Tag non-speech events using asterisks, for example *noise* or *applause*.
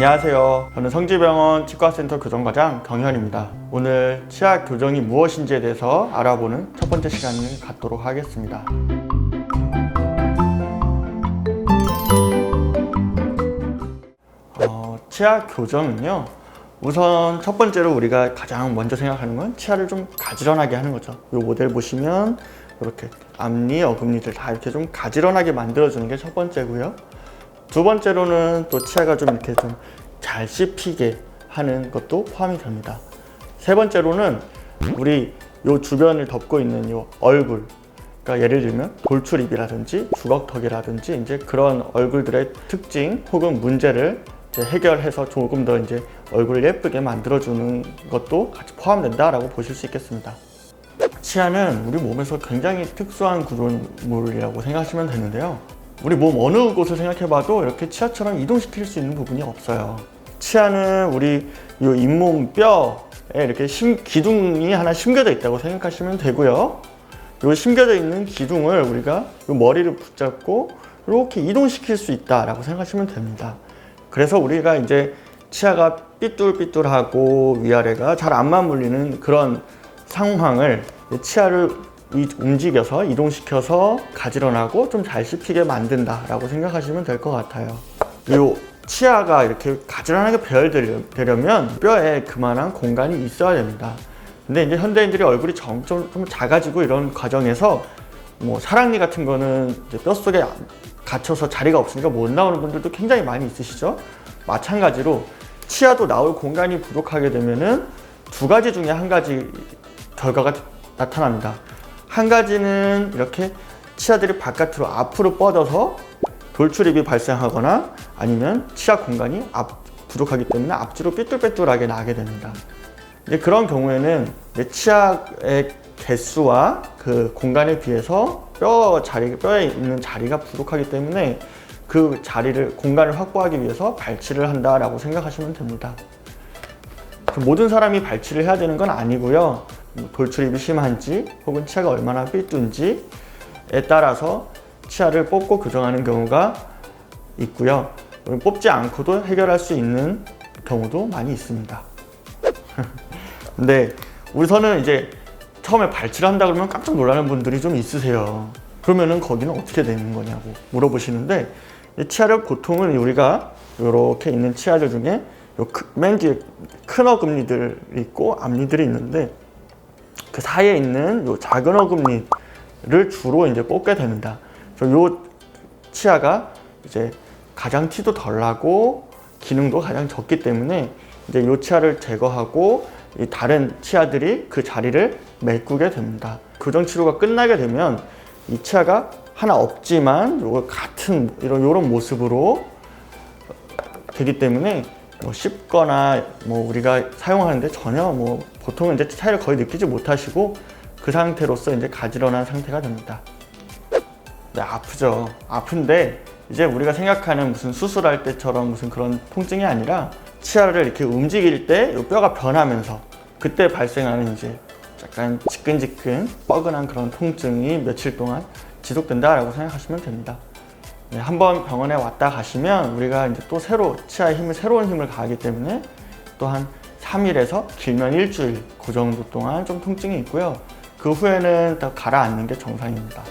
안녕하세요. 저는 성지병원 치과센터 교정과장 경현입니다. 오늘 치아 교정이 무엇인지에 대해서 알아보는 첫 번째 시간을 갖도록 하겠습니다. 어, 치아 교정은요. 우선 첫 번째로 우리가 가장 먼저 생각하는 건 치아를 좀 가지런하게 하는 거죠. 이 모델 보시면 이렇게 앞니, 어금니들 다 이렇게 좀 가지런하게 만들어주는 게 첫 번째고요. 두 번째로는 또 치아가 좀 이렇게 좀 잘 씹히게 하는 것도 포함이 됩니다. 세 번째로는 우리 요 주변을 덮고 있는 요 얼굴 그러니까 예를 들면 돌출입이라든지 주걱턱이라든지 이제 그런 얼굴들의 특징 혹은 문제를 해결해서 조금 더 이제 얼굴을 예쁘게 만들어주는 것도 같이 포함된다라고 보실 수 있겠습니다. 치아는 우리 몸에서 굉장히 특수한 구조물이라고 생각하시면 되는데요. 우리 몸 어느 곳을 생각해봐도 이렇게 치아처럼 이동시킬 수 있는 부분이 없어요. 치아는 우리 이 잇몸 뼈에 이렇게 심, 기둥이 하나 심겨져 있다고 생각하시면 되고요. 이 심겨져 있는 기둥을 우리가 이 머리를 붙잡고 이렇게 이동시킬 수 있다라고 생각하시면 됩니다. 그래서 우리가 이제 치아가 삐뚤삐뚤하고 위아래가 잘 안 맞물리는 그런 상황을 치아를 이- 움직여서 이동시켜서 가지런하고 좀 잘 씹히게 만든다라고 생각하시면 될 것 같아요. 요 치아가 이렇게 가지런하게 배열되려면 뼈에 그만한 공간이 있어야 됩니다. 근데 이제 현대인들이 얼굴이 점점 좀 작아지고 이런 과정에서 뭐 사랑니 같은 거는 뼈 속에 갇혀서 자리가 없으니까 못 나오는 분들도 굉장히 많이 있으시죠. 마찬가지로 치아도 나올 공간이 부족하게 되면은 두 가지 중에 한 가지 결과가 나타납니다. 한 가지는 이렇게 치아들이 바깥으로 앞으로 뻗어서 돌출입이 발생하거나 아니면 치아 공간이 앞 부족하기 때문에 앞뒤로 삐뚤빼뚤하게 나게 됩니다. 이제 그런 경우에는 내 치아의 개수와 그 공간에 비해서 뼈 자리 뼈에 있는 자리가 부족하기 때문에 그 자리를 공간을 확보하기 위해서 발치를 한다라고 생각하시면 됩니다. 그 모든 사람이 발치를 해야 되는 건 아니고요. 뭐 돌출입이 심한지 혹은 치아가 얼마나 삐뚤지에 따라서 치아를 뽑고 교정하는 경우가 있고요. 뽑지 않고도 해결할 수 있는 경우도 많이 있습니다. *laughs* 근데 우선은 이제 처음에 발치를 한다 그러면 깜짝 놀라는 분들이 좀 있으세요. 그러면은 거기는 어떻게 되는 거냐고 물어보시는데 이 치아를 보통은 우리가 이렇게 있는 치아들 중에 맨 뒤에 큰 어금니들이 있고 앞니들이 있는데 그 사이에 있는 요 작은 어금니를 주로 이제 뽑게 됩니다. 그래서 요 치아가 이제 가장 티도 덜 나고 기능도 가장 적기 때문에 이제 요 치아를 제거하고 이 다른 치아들이 그 자리를 메꾸게 됩니다. 교정 치료가 끝나게 되면 이 치아가 하나 없지만 요거 같은 이런 요런 모습으로 되기 때문에 뭐 씹거나 뭐 우리가 사용하는데 전혀 뭐 보통은 이제 차이를 거의 느끼지 못하시고 그 상태로서 이제 가지런한 상태가 됩니다. 네, 아프죠. 아픈데 이제 우리가 생각하는 무슨 수술할 때처럼 무슨 그런 통증이 아니라 치아를 이렇게 움직일 때이 뼈가 변하면서 그때 발생하는 이제 약간 지끈지끈 뻐근한 그런 통증이 며칠 동안 지속된다라고 생각하시면 됩니다. 네, 한번 병원에 왔다 가시면 우리가 이제 또 새로 치아에 힘을 새로운 힘을 가하기 때문에 또 한 3일에서 길면 일주일 그 정도 동안 좀 통증이 있고요. 그 후에는 다 가라앉는 게 정상입니다.